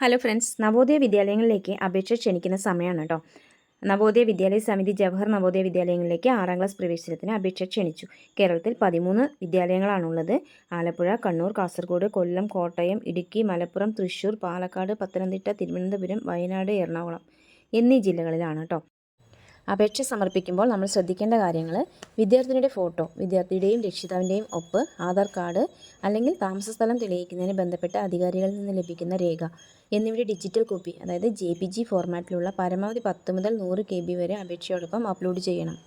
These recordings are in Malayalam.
ഹലോ ഫ്രണ്ട്സ് നവോദയ വിദ്യാലയങ്ങളിലേക്ക് അപേക്ഷ ക്ഷണിക്കുന്ന സമയമാണ് കേട്ടോ നവോദയ വിദ്യാലയ സമിതി ജവഹർ നവോദയ വിദ്യാലയങ്ങളിലേക്ക് ആറാം ക്ലാസ് പ്രവേശനത്തിന് അപേക്ഷ ക്ഷണിച്ചു. കേരളത്തിൽ പതിമൂന്ന് വിദ്യാലയങ്ങളാണുള്ളത്. ആലപ്പുഴ കണ്ണൂർ കാസർഗോഡ് കൊല്ലം കോട്ടയം ഇടുക്കി മലപ്പുറം തൃശ്ശൂർ പാലക്കാട് പത്തനംതിട്ട തിരുവനന്തപുരം വയനാട് എറണാകുളം എന്നീ ജില്ലകളിലാണ് കേട്ടോ അപേക്ഷ സമർപ്പിക്കുമ്പോൾ നമ്മൾ ശ്രദ്ധിക്കേണ്ട കാര്യങ്ങൾ വിദ്യാർത്ഥിനിയുടെ ഫോട്ടോ വിദ്യാർത്ഥിയുടെയും രക്ഷിതാവിന്റെയും ഒപ്പ് ആധാർ കാർഡ് അല്ലെങ്കിൽ താമസസ്ഥലം തെളിയിക്കുന്നതിന് ബന്ധപ്പെട്ട അധികാരികളിൽ നിന്ന് ലഭിക്കുന്ന രേഖ എന്നിവയുടെ ഡിജിറ്റൽ കോപ്പി അതായത് ജെ ഫോർമാറ്റിലുള്ള പരമാവധി പത്ത് മുതൽ നൂറ് കെ വരെ അപേക്ഷയോടൊപ്പം അപ്ലോഡ് ചെയ്യണം.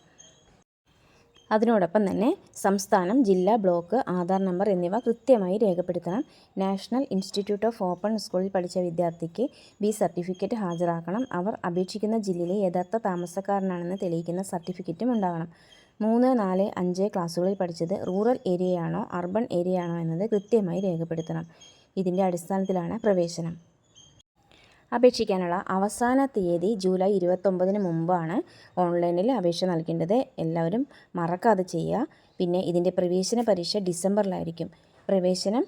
അതിനോടൊപ്പം തന്നെ സംസ്ഥാനം ജില്ല ബ്ലോക്ക് ആധാർ നമ്പർ എന്നിവ കൃത്യമായി രേഖപ്പെടുത്തണം. നാഷണൽ ഇൻസ്റ്റിറ്റ്യൂട്ട് ഓഫ് ഓപ്പൺ സ്കൂളിൽ പഠിച്ച വിദ്യാർത്ഥിക്ക് ബി സർട്ടിഫിക്കറ്റ് ഹാജരാക്കണം. അവർ അപേക്ഷിക്കുന്ന ജില്ലയിലെ യഥാർത്ഥ താമസക്കാരനാണെന്ന് തെളിയിക്കുന്ന സർട്ടിഫിക്കറ്റും ഉണ്ടാകണം മൂന്ന് നാല് അഞ്ച് ക്ലാസ്സുകളിൽ പഠിച്ചത് റൂറൽ ഏരിയയാണോ അർബൺ ഏരിയയാണോ എന്നത് കൃത്യമായി രേഖപ്പെടുത്തണം. ഇതിന്റെ അടിസ്ഥാനത്തിലാണ് പ്രവേശനം. അപേക്ഷിക്കാനുള്ള അവസാന തീയതി ജൂലൈ ഇരുപത്തൊമ്പതിന് മുമ്പാണ് ഓൺലൈനിൽ അപേക്ഷ നൽകേണ്ടത്. എല്ലാവരും മറക്കാതെ ചെയ്യുക. പിന്നെ ഇതിന്റെ പ്രവേശന പരീക്ഷ ഡിസംബറിലായിരിക്കും. പ്രവേശനം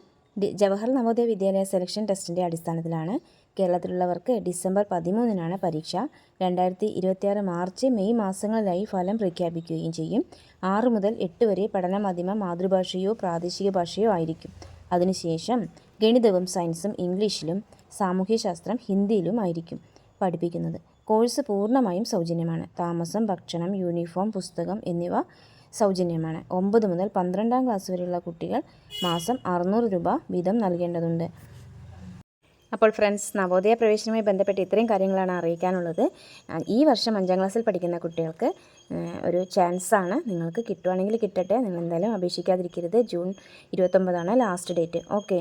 ജവഹർ നവോദയ വിദ്യാലയ സെലക്ഷൻ ടെസ്റ്റിന്റെ അടിസ്ഥാനത്തിലാണ്. കേരളത്തിലുള്ളവർക്ക് ഡിസംബർ പതിമൂന്നിനാണ് പരീക്ഷ. രണ്ടായിരത്തി ഇരുപത്തിയാറ് മാർച്ച് മെയ് മാസങ്ങളിലായി ഫലം പ്രഖ്യാപിക്കുകയും ചെയ്യും. ആറ് മുതൽ എട്ട് വരെ പഠന മാധ്യമ മാതൃഭാഷയോ പ്രാദേശിക ഭാഷയോ ആയിരിക്കും. അതിനുശേഷം ഗണിതവും സയൻസും ഇംഗ്ലീഷിലും സാമൂഹ്യശാസ്ത്രം ഹിന്ദിയിലുമായിരിക്കും പഠിപ്പിക്കുന്നത്. കോഴ്സ് പൂർണമായും സൗജന്യമാണ്. താമസം ഭക്ഷണം യൂണിഫോം പുസ്തകം എന്നിവ സൗജന്യമാണ്. ഒമ്പത് മുതൽ പന്ത്രണ്ടാം ക്ലാസ് വരെയുള്ള കുട്ടികൾ മാസം അറുന്നൂറ് രൂപ വീതം നൽകേണ്ടതുണ്ട്. അപ്പോൾ ഫ്രണ്ട്സ് നവോദയ പ്രവേശനവുമായി ബന്ധപ്പെട്ട് ഇത്രയും കാര്യങ്ങളാണ് അറിയിക്കാനുള്ളത്. ഈ വർഷം അഞ്ചാം ക്ലാസ്സിൽ പഠിക്കുന്ന കുട്ടികൾക്ക് ഒരു ചാൻസാണ് നിങ്ങൾക്ക് കിട്ടുവാണെങ്കിൽ കിട്ടട്ടെ. നിങ്ങൾ എന്തായാലും അപേക്ഷിക്കാതിരിക്കരുത്. ജൂൺ ഇരുപത്തൊമ്പതാണ് ലാസ്റ്റ് ഡേറ്റ്. ഓക്കെ.